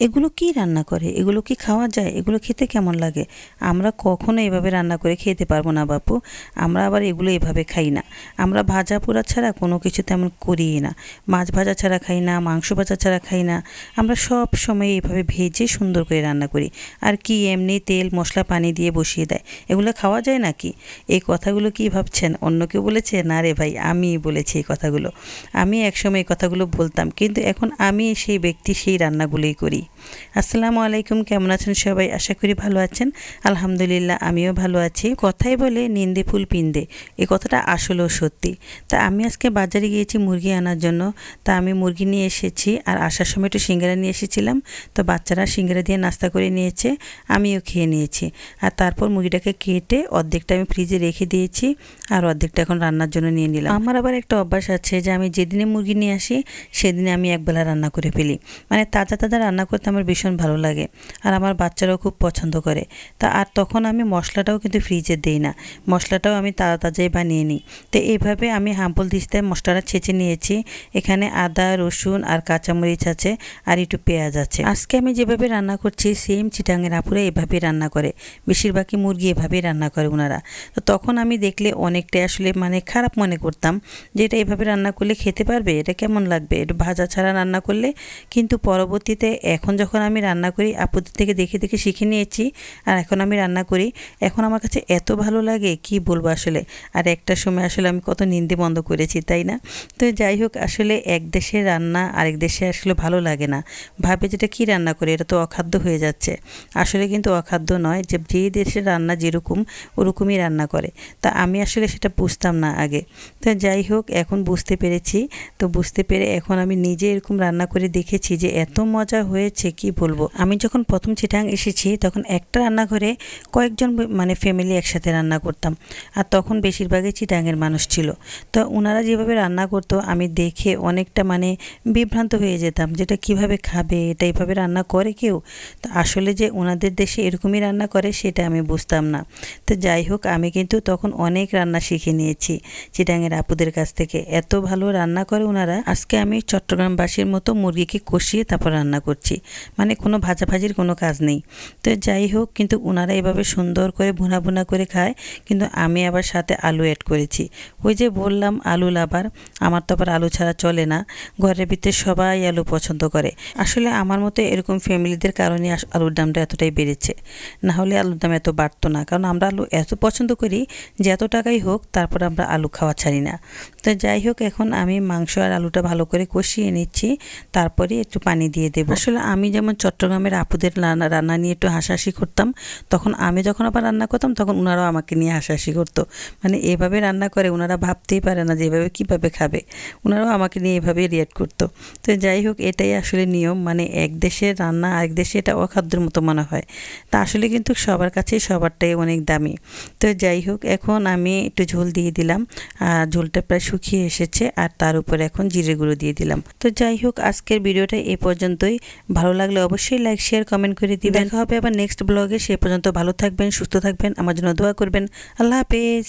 এগুলো কি রান্না করে? এগুলো কি খাওয়া যায়? এগুলো খেতে কেমন লাগে? আমরা কখনো এভাবে রান্না করে খেতে পারব না, বাপু। আমরা আবার এগুলো এভাবে খাই না। আমরা ভাজা পোড়া ছাড়া কোনো কিছু তেমন করিই না। মাছ ভাজা ছাড়া খাই না, মাংস ভাজা ছাড়া খাই না। আমরা সব সময় এইভাবে ভেজে সুন্দর করে রান্না করি। আর কি এমনি তেল, মশলা, পানি দিয়ে বসিয়ে দেয়। এগুলো খাওয়া যায় নাকি? এই কথাগুলো কি ভাবছেন? অন্য কেউ বলেছে? না রে ভাই, আমি বলেছি এই কথাগুলো। আমি একসময় এই কথাগুলো বলতাম, কিন্তু এখন আমি সেই ব্যক্তি, সেই রান্নাগুলোই করি। আসসালামু আলাইকুম, কেমন আছেন সবাই? আশা করি ভালো আছেন। আলহামদুলিল্লাহ, আমিও ভালো আছি। কথাই বলে নিন্দে ফুল পিন্দে। এই কথাটা আসলেও সত্যি। তা আমি আজকে বাজারে গিয়েছি মুরগি আনার জন্য। তা আমি মুরগি নিয়ে এসেছি আর আসার সময় একটু সিঙ্গারা নিয়ে এসেছিলাম। তো বাচ্চারা সিঙ্গারা দিয়ে নাস্তা করে নিয়েছে, আমিও খেয়ে নিয়েছি। আর তারপর মুরগিটাকে কেটে অর্ধেকটা আমি ফ্রিজে রেখে দিয়েছি আর অর্ধেকটা এখন রান্নার জন্য নিয়ে নিলাম। আমার আবার একটা অভ্যাস আছে যে আমি যেদিনে মুরগি নিয়ে আসি, সেদিনে আমি একবেলা রান্না করে ফেলি। মানে তাজা তাজা রান্না করতে আমার ভীষণ ভালো লাগে আর আমার বাচ্চারাও খুব পছন্দ করে। তা আর তখন আমি মশলাটাও কিন্তু ফ্রিজে দিই না। মশলাটাও আমি তাজা তাজাই বানিয়ে নিই। তো এইভাবে আমি হাম্পল দিস্তায় মশলাটা ছেঁচে নিয়েছি। এখানে আদা, রসুন আর কাঁচামরিচ আছে আর একটু পেঁয়াজ আছে। আজকে আমি যেভাবে রান্না করছি সেম চিটাঙের আপুরা এভাবে রান্না করে। বেশিরভাগই মুরগি এভাবেই রান্না করে ওনারা তো তখন আমি দেখলে অনেকটাই আসলে মানে খারাপ মনে করতাম যে এটা এভাবে রান্না করলে খেতে পারবে? এটা কেমন লাগবে? একটু ভাজা ছাড়া রান্না করলে কিন্তু পরবর্তীতে এখন যখন আমি রান্না করি, আপুদের থেকে দেখে দেখে শিখে নিয়েছি আর এখন আমি রান্না করি, এখন আমার কাছে এত ভালো লাগে, কি বলব আসলে? আর একটা সময় আসলে আমি কত নিন্দে বন্ধ করেছি, তাই না? তো যাই হোক, আসলে এক দেশের রান্না আরেক দেশে আসলে ভালো লাগে না। ভাবে যেটা কি রান্না করে, এটা তো অখাদ্য হয়ে যাচ্ছে। আসলে কিন্তু অখাদ্য নয় যে যেই দেশের রান্না যেরকম, ওরকমই রান্না করে। তা আমি আসলে সেটা বুঝতাম না আগে। তো যাই হোক, এখন বুঝতে পেরেছি। তো বুঝতে পেরে এখন আমি নিজে এরকম রান্না করে দেখেছি যে, এত মজা হয়েছে কি বলব? আমি যখন প্রথম চিটাং এসেছি, তখন একটা রান্নাঘরে কয়েকজন মানে ফ্যামিলি একসাথে রান্না করতাম। আর তখন বেশিরভাগই চিটাঙের মানুষ ছিল। তো ওনারা যেভাবে রান্না করতো, আমি দেখে অনেকটা মানে বিভ্রান্ত হয়ে যেতাম যেটা কীভাবে খাবে, এটা এইভাবে রান্না করে কেউ? তো আসলে যে ওনাদের দেশে এরকমই রান্না করে, সেটা আমি বুঝতাম না। তো যাই হোক, আমি কিন্তু তখন অনেক রান্না শিখে নিয়েছি চিটাঙের আপুদের কাছ থেকে। এত ভালো রান্না করে ওনারা আজকে আমি চট্টগ্রামবাসীর মতো মুরগিকে কষিয়ে তারপর রান্না করছি। মানে কোনো ভাজাভাজির কোনো কাজ নেই। তো যাই হোক, কিন্তু ওনারা এভাবে সুন্দর করে ভুনা ভুনা করে খায়, কিন্তু আমি আবার সাথে আলু অ্যাড করেছি। ওই যে বললাম, আলু লাভার, আমার তো আবার আলু ছাড়া চলে না। ঘরের ভিতরে সবাই আলু পছন্দ করে। আসলে আমার মতো এরকম ফ্যামিলিদের কারণে আলুর দামটা এতটাই বেড়েছে। না হলে আলুর দাম এত বাড়তো না, কারণ আমরা আলু এত পছন্দ করি যে এত টাকাই হোক, তারপর আমরা আলু খাওয়া ছাড়ি না। তো যাই হোক, এখন আমি মাংস আর আলুটা ভালো করে কষিয়ে নিচ্ছি, তারপরে একটু পানি দিয়ে দেবো। আসলে আমি যেমন চট্টগ্রামের আপুদের রান্না রান্না নিয়ে একটু হাসাহাসি করতাম, তখন আমি যখন আবার রান্না করতাম, তখন ওনারাও আমাকে নিয়ে হাসাহাসি করতো। মানে এভাবে রান্না করে ওনারা ভাবতেই পারে না যে এভাবে কীভাবে খাবে। ওনারাও আমাকে নিয়ে এভাবেই রিয়াক্ট করতো। তো যাই হোক, এটাই আসলে নিয়ম। মানে এক দেশের রান্না, আরেক দেশে এটা অখাদ্যের মতো মনে হয়। তা আসলে কিন্তু সবার কাছেই সবারটাই অনেক দামি। তো যাই হোক, এখন আমি একটু ঝোল দিয়ে দিলাম। আর ঝোলটা প্রায় শুকিয়ে এসেছে। আর তার উপরে এখন জিরে গুঁড়ো দিয়ে দিলাম। তো যাই হোক, আজকের ভিডিওটা এ পর্যন্তই। ভালো লাগলে অবশ্যই লাইক শেয়ার কমেন্ট করে দিবেন। দেখা হবে আবার নেক্সট ব্লগে সে পর্যন্ত ভালো থাকবেন, সুস্থ থাকবেন। আমার জন্য দোয়া করবেন। আল্লাহ হাফেজ।